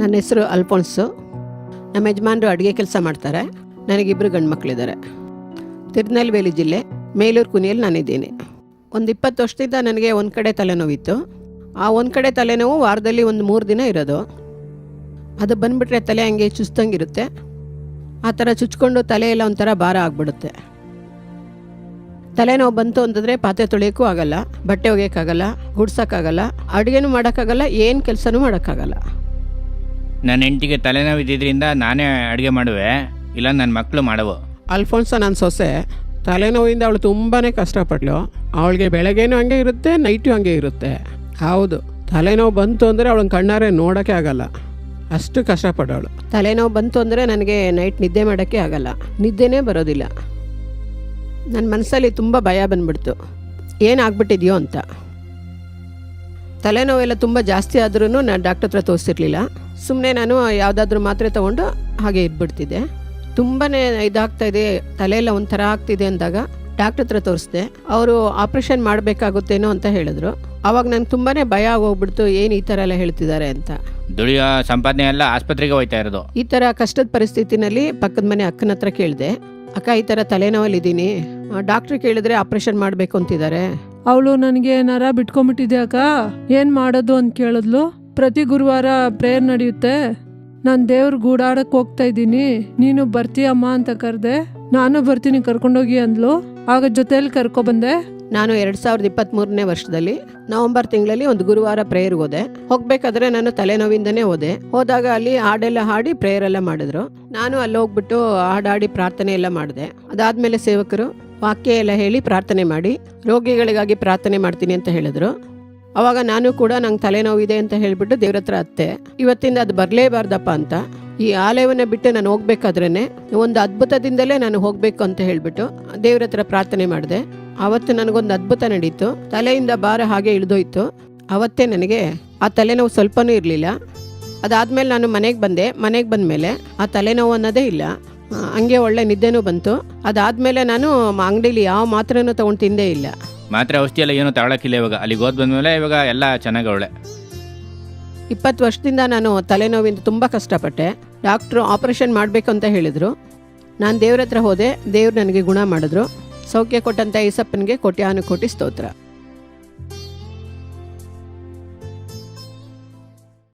ನನ್ನ ಹೆಸರು ಅಲ್ಫೋನ್ಸು. ನಮ್ಮ ಯಜಮಾನರು ಅಡುಗೆ ಕೆಲಸ ಮಾಡ್ತಾರೆ. ನನಗಿಬ್ಬರು ಗಂಡು ಮಕ್ಕಳಿದ್ದಾರೆ ತಿರುನಲ್ವೇಲಿ ಜಿಲ್ಲೆ, ಮೇಲೂರು ಕುನಿಯಲ್ಲಿ ನಾನಿದ್ದೀನಿ. ಒಂದು ಇಪ್ಪತ್ತು ವರ್ಷದಿಂದ ನನಗೆ ಒಂದು ಕಡೆ ತಲೆನೋವಿತ್ತು. ಆ ಒಂದು ಕಡೆ ತಲೆನೋವು ವಾರದಲ್ಲಿ ಒಂದು ಮೂರು ದಿನ ಇರೋದು. ಅದು ಬಂದುಬಿಟ್ರೆ ತಲೆ ಹಂಗೆ ಚುಸ್ತಂಗಿರುತ್ತೆ ಆ ಥರ ಚುಚ್ಕೊಂಡು ತಲೆ ಎಲ್ಲ ಒಂಥರ ಭಾರ ಆಗಿಬಿಡುತ್ತೆ. ತಲೆನೋವು ಬಂತು ಅಂತಂದರೆ ಪಾತ್ರೆ ತೊಳೆಯೋಕ್ಕೂ ಆಗಲ್ಲ, ಬಟ್ಟೆ ಒಗೆಯೋಕ್ಕಾಗಲ್ಲ, ಗುಡ್ಸೋಕ್ಕಾಗಲ್ಲ, ಅಡುಗೆನೂ ಮಾಡೋಕ್ಕಾಗಲ್ಲ, ಏನು ಕೆಲಸನೂ ಮಾಡೋಕ್ಕಾಗಲ್ಲ. ನನ್ನ ಹೆಂಡತಿಗೆ ತಲೆನೋವು ಇದ್ದಿದ್ರಿಂದ ನಾನೇ ಅಡುಗೆ ಮಾಡುವೆ ಇಲ್ಲ ನನ್ನ ಮಕ್ಕಳು ಮಾಡುವು. ಅಲ್ಫೋನ್ಸ ನನ್ನ ಸೊಸೆ ತಲೆನೋವಿಂದ ಅವಳು ತುಂಬಾ ಕಷ್ಟಪಟ್ಲು. ಅವಳಿಗೆ ಬೆಳಗ್ಗೆನೂ ಹಂಗೆ ಇರುತ್ತೆ ನೈಟು ಹಂಗೆ ಇರುತ್ತೆ. ಹೌದು ತಲೆನೋವು ಬಂತು ಅಂದರೆ ಅವಳನ್ನ ಕಣ್ಣಾರೆ ನೋಡೋಕ್ಕೆ ಆಗಲ್ಲ. ಅಷ್ಟು ಕಷ್ಟಪಡೋಳು ತಲೆನೋವು ಬಂತು ಅಂದರೆ ನನಗೆ ನೈಟ್ ನಿದ್ದೆ ಮಾಡೋಕ್ಕೆ ಆಗಲ್ಲ. ನಿದ್ದೆನೇ ಬರೋದಿಲ್ಲ. ನನ್ನ ಮನಸ್ಸಲ್ಲಿ ತುಂಬ ಭಯ ಬಂದ್ಬಿಡ್ತು. ಏನಾಗ್ಬಿಟ್ಟಿದೆಯೋ ಅಂತ. ತಲೆನೋವೆಲ್ಲ ತುಂಬ ಜಾಸ್ತಿ ಆದ್ರೂ ನಾನು ಡಾಕ್ಟರ್ ಹತ್ರ ತೋರಿಸಿರ್ಲಿಲ್ಲ. ಸುಮ್ಮನೆ ನಾನು ಯಾವುದಾದ್ರೂ ಮಾತ್ರೆ ತಗೊಂಡು ಹಾಗೆ ಇದ್ಬಿಡ್ತಿದ್ದೆ. ತುಂಬಾ ಇದಾಗ್ತಾ ಇದೆ ತಲೆಯೆಲ್ಲ ಎಲ್ಲ ಒಂಥರ ಆಗ್ತಿದೆ ಅಂದಾಗ ಡಾಕ್ಟರ್ ಹತ್ರ ತೋರಿಸ್ದೆ. ಅವರು ಆಪ್ರೇಷನ್ ಮಾಡಬೇಕಾಗುತ್ತೇನೋ ಅಂತ ಹೇಳಿದ್ರು. ಅವಾಗ ನಂಗೆ ತುಂಬಾ ಭಯ ಆಗೋಗ್ಬಿಡ್ತು ಏನು ಈ ಥರ ಎಲ್ಲ ಹೇಳ್ತಿದ್ದಾರೆ ಅಂತ. ದುಡಿಯೋ ಸಂಪಾದನೆ ಎಲ್ಲ ಆಸ್ಪತ್ರೆಗೆ ಹೋಯ್ತಾ ಇರೋದು. ಈ ಥರ ಕಷ್ಟದ ಪರಿಸ್ಥಿತಿನಲ್ಲಿ ಪಕ್ಕದ ಮನೆ ಅಕ್ಕನ ಹತ್ರ ಕೇಳಿದೆ ಅಕ್ಕ ಈ ಥರ ತಲೆನೋವಲ್ಲಿದ್ದೀನಿ. ಡಾಕ್ಟ್ರ್ ಕೇಳಿದ್ರೆ ಆಪ್ರೇಷನ್ ಮಾಡಬೇಕು ಅಂತಿದ್ದಾರೆ. ಅವಳು ನನಗೆ ಏನಾರ ಬಿಟ್ಕೊಂಬಿಟ್ಟಿದೆ ಅಕ್ಕ? ಏನು ಮಾಡೋದು ಅಂತ ಕೇಳಿದ್ಲು. ಪ್ರತಿ ಗುರುವಾರ ಪ್ರೇಯರ್ ನಡೆಯುತ್ತೆ. ನಾನು ದೇವ್ರ ಗೂಡಾಡಕ್ಕೆ ಹೋಗ್ತಾ ಇದ್ದೀನಿ. ನೀನು ಬರ್ತೀಯಮ್ಮ ಅಂತ ಕರೆದೆ. ನಾನು ಬರ್ತೀನಿ, ಕರ್ಕೊಂಡೋಗಿ ಅಂದ್ಲು. ಆಗ ಜೊತೆಯಲ್ಲಿ ಕರ್ಕೊಬಂದೆ ನಾನು ಎರಡು ಸಾವಿರದ ಇಪ್ಪತ್ತ್ಮೂರನೇ ವರ್ಷದಲ್ಲಿ ನವೆಂಬರ್ ತಿಂಗಳಲ್ಲಿ ಒಂದು ಗುರುವಾರ ಪ್ರೇಯರ್ಗೆ ಹೋದೆ. ಹೋಗ್ಬೇಕಾದ್ರೆ ನಾನು ತಲೆನೋವಿಂದನೇ ಹೋದೆ. ಹೋದಾಗ ಅಲ್ಲಿ ಹಾಡೆಲ್ಲ ಹಾಡಿ ಪ್ರೇಯರ್ ಎಲ್ಲ ಮಾಡಿದ್ರು. ನಾನು ಅಲ್ಲಿ ಹೋಗ್ಬಿಟ್ಟು ಹಾಡಾಡಿ ಪ್ರಾರ್ಥನೆ ಎಲ್ಲ ಮಾಡಿದೆ. ಅದಾದ್ಮೇಲೆ ಸೇವಕರು ವಾಕ್ಯ ಎಲ್ಲ ಹೇಳಿ ಪ್ರಾರ್ಥನೆ ಮಾಡಿ, ರೋಗಿಗಳಿಗಾಗಿ ಪ್ರಾರ್ಥನೆ ಮಾಡ್ತೀನಿ ಅಂತ ಹೇಳಿದ್ರು. ಅವಾಗ ನಾನು ಕೂಡ ನಂಗೆ ತಲೆನೋವಿದೆ ಅಂತ ಹೇಳಿಬಿಟ್ಟು ದೇವ್ರ ಹತ್ರ ಅತ್ತೆ, ಇವತ್ತಿಂದ ಅದು ಬರಲೇಬಾರ್ದಪ್ಪ ಅಂತ. ಈ ಆಲಯವನ್ನು ಬಿಟ್ಟು ನಾನು ಹೋಗ್ಬೇಕಾದ್ರೇ ಒಂದು ಅದ್ಭುತದಿಂದಲೇ ನಾನು ಹೋಗಬೇಕು ಅಂತ ಹೇಳಿಬಿಟ್ಟು ದೇವ್ರ ಹತ್ರ ಪ್ರಾರ್ಥನೆ ಮಾಡಿದೆ. ಅವತ್ತು ನನಗೊಂದು ಅದ್ಭುತ ನಡೀತು. ತಲೆಯಿಂದ ಭಾರ ಹಾಗೆ ಇಳಿದೋಯ್ತು. ಅವತ್ತೇ ನನಗೆ ಆ ತಲೆನೋವು ಸ್ವಲ್ಪನೂ ಇರಲಿಲ್ಲ. ಅದಾದಮೇಲೆ ನಾನು ಮನೆಗೆ ಬಂದೆ. ಮನೆಗೆ ಬಂದ ಮೇಲೆ ಆ ತಲೆನೋವು ಅನ್ನೋದೇ ಇಲ್ಲ. ಹಂಗೆ ಒಳ್ಳೆ ನಿದ್ದೆನೂ ಬಂತು. ಅದಾದಮೇಲೆ ನಾನು ಅಂಗಡೀಲಿ ಯಾವ ಮಾತ್ರೆನೂ ತೊಗೊಂಡು ತಿಂದೇ ಇಲ್ಲ. ಮಾತ್ರೆ ಔಷಧಿ ಎಲ್ಲ ಏನು ತಗೊಳಕ್ಕಿಲ್ಲ ಇವಾಗ. ಅಲ್ಲಿಗೆ ಹೋದ್ ಬಂದ್ಮೇಲೆ ಇವಾಗ ಎಲ್ಲ ಚೆನ್ನಾಗಿ ಒಳ್ಳೆ ಇಪ್ಪತ್ತು ವರ್ಷದಿಂದ ನಾನು ತಲೆನೋವಿಂದ ತುಂಬ ಕಷ್ಟಪಟ್ಟೆ. ಡಾಕ್ಟ್ರು ಆಪರೇಷನ್ ಮಾಡಬೇಕು ಅಂತ ಹೇಳಿದರು. ನಾನು ದೇವ್ರ ಹತ್ರ ಹೋದೆ ದೇವ್ರು ನನಗೆ ಗುಣ ಮಾಡಿದ್ರು. ಸೌಖ್ಯ ಕೊಟ್ಟಂಥ ಈಸಪ್ಪನಿಗೆ ಕೋಟ್ಯಾನು ಕೋಟಿ ಸ್ತೋತ್ರ.